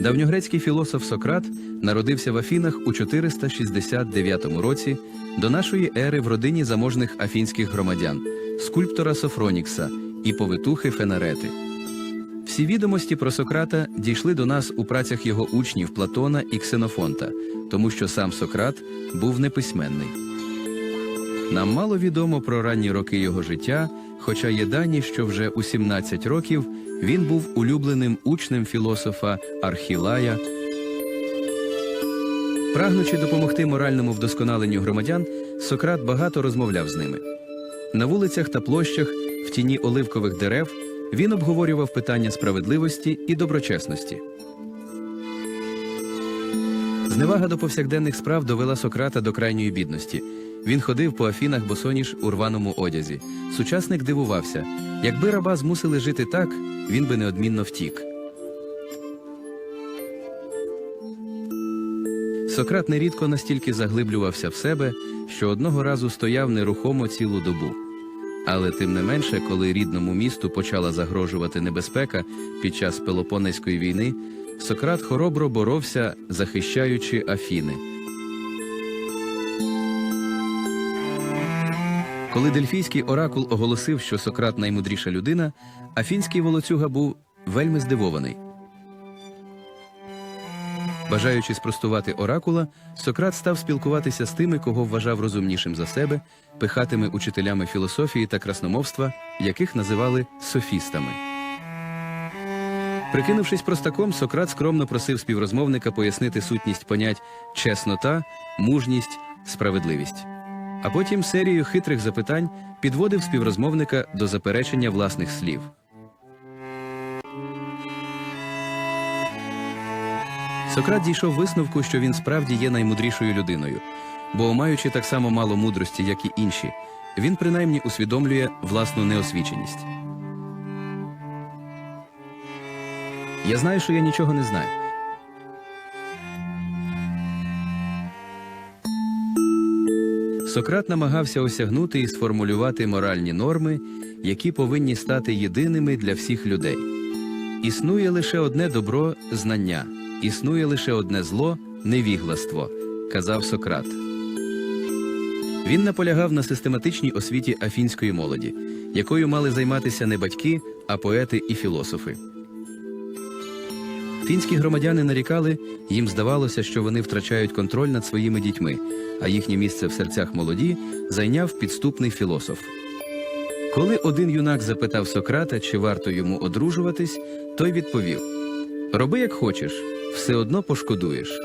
Давньогрецький філософ Сократ народився в Афінах у 469 році до нашої ери в родині заможних афінських громадян, скульптора Софронікса і повитухи Фенарети. Всі відомості про Сократа дійшли до нас у працях його учнів Платона і Ксенофонта, тому що сам Сократ був неписьменний. Нам мало відомо про ранні роки його життя, хоча є дані, що вже у 17 років він був улюбленим учнем філософа Архілая. Прагнучи допомогти моральному вдосконаленню громадян, Сократ багато розмовляв з ними. На вулицях та площах, в тіні оливкових дерев, він обговорював питання справедливості і доброчесності. Зневага до повсякденних справ довела Сократа до крайньої бідності. Він ходив по Афінах босоніж у рваному одязі. Сучасник дивувався, якби раба змусили жити так, він би неодмінно втік. Сократ нерідко настільки заглиблювався в себе, що одного разу стояв нерухомо цілу добу. Але тим не менше, коли рідному місту почала загрожувати небезпека під час Пелопонезької війни, Сократ хоробро боровся, захищаючи Афіни. Коли дельфійський оракул оголосив, що Сократ наймудріша людина, афінський волоцюга був вельми здивований. Бажаючи спростувати оракула, Сократ став спілкуватися з тими, кого вважав розумнішим за себе, пихатими учителями філософії та красномовства, яких називали софістами. Прикинувшись простаком, Сократ скромно просив співрозмовника пояснити сутність понять чеснота, мужність, справедливість. А потім серією хитрих запитань підводив співрозмовника до заперечення власних слів. Сократ дійшов висновку, що він справді є наймудрішою людиною, бо, маючи так само мало мудрості, як і інші, він принаймні усвідомлює власну неосвіченість. Я знаю, що я нічого не знаю. Сократ намагався осягнути і сформулювати моральні норми, які повинні стати єдиними для всіх людей. Існує лише одне добро знання, існує лише одне зло невігластво, казав Сократ. Він наполягав на систематичній освіті афінської молоді, якою мали займатися не батьки, а поети і філософи. Фінські громадяни нарікали, їм здавалося, що вони втрачають контроль над своїми дітьми, а їхнє місце в серцях молоді зайняв підступний філософ. Коли один юнак запитав Сократа, чи варто йому одружуватись, той відповів: Роби як хочеш, все одно пошкодуєш.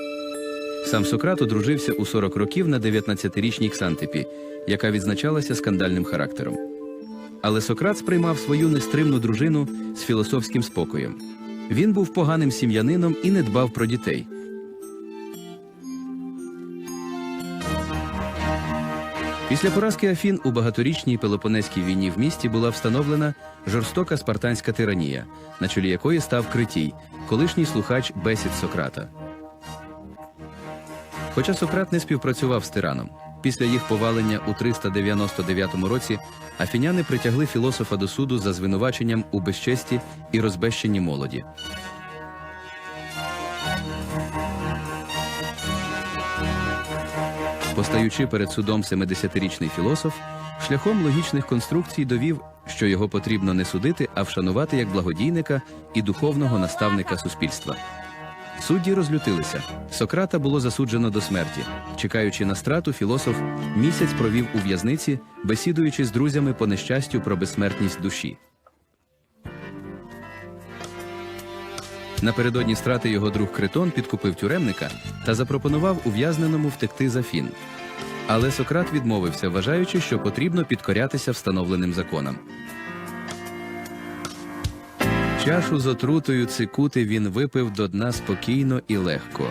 Сам Сократ одружився у 40 років на 19-річній Ксантипі, яка відзначалася скандальним характером. Але Сократ сприймав свою нестримну дружину з філософським спокоєм. Він був поганим сім'янином і не дбав про дітей. Після поразки Афін у багаторічній Пелопонезькій війні в місті була встановлена жорстока спартанська тиранія, на чолі якої став Критій, колишній слухач бесід Сократа. Хоча Сократ не співпрацював з тираном, після їх повалення у 399 році афіняни притягли філософа до суду за звинуваченням у безчесті і розбещенні молоді. Постаючи перед судом 70-річний філософ, шляхом логічних конструкцій довів, що його потрібно не судити, а вшанувати як благодійника і духовного наставника суспільства. Судді розлютилися. Сократа було засуджено до смерті. Чекаючи на страту, філософ місяць провів у в'язниці, бесідуючи з друзями по нещастю про безсмертність душі. Напередодні страти його друг Критон підкупив тюремника та запропонував ув'язненому втекти за Фін. Але Сократ відмовився, вважаючи, що потрібно підкорятися встановленим законам. Чашу з отрутою цикути він випив до дна спокійно і легко.